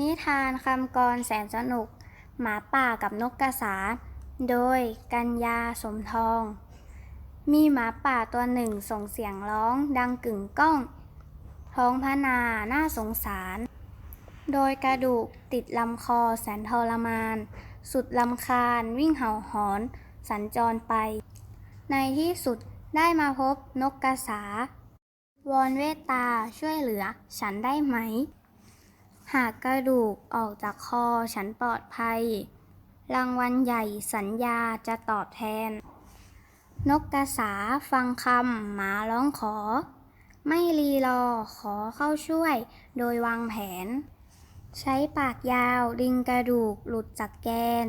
นิทานคำกรแสนสนุก หมาป่ากับนกกระสา โดยกัญญาสมทอง มีหมาป่าตัวหนึ่งส่งเสียงร้องดังกึ่งก้อง ท้องพนาน่าสงสาร โดยกระดูกติดลำคอแสนทรมาน สุดลำคาญวิ่งเห่าหอน สัญจรไป ในที่สุดได้มาพบนกกระสาวอนเวตาช่วยเหลือฉันได้ไหม หากกระดูกออกจากคอฉันปลอดภัย รางวัลใหญ่สัญญาจะตอบแทน นกกระสาฟังคำหมาร้องขอ ไม่รีรอขอเข้าช่วยโดยวางแผน ใช้ปากยาวดึงกระดูกหลุดจากแกน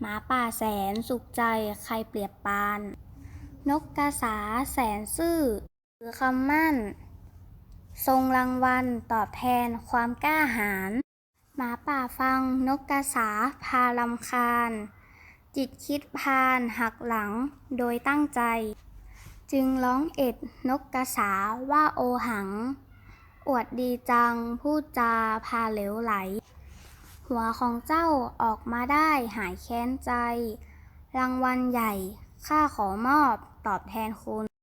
หมาป่าแสนสุขใจใครเปรียบปาน นกกระสาแสนซื่อถือคำมั่น ทรงรางวัลตอบแทนความกล้าหาญหมาป่าฟังนกกระสาพาลำคาญ จิตคิดพานหักหลังโดยตั้งใจ จึงร้องเอ็ดนกกระสาว่าโอหัง อวดดีจังพูดจาพาเหลวไหล หัวของเจ้าออกมาได้หายแค้นใจ รางวัลใหญ่ข้าขอมอบตอบแทนคุณ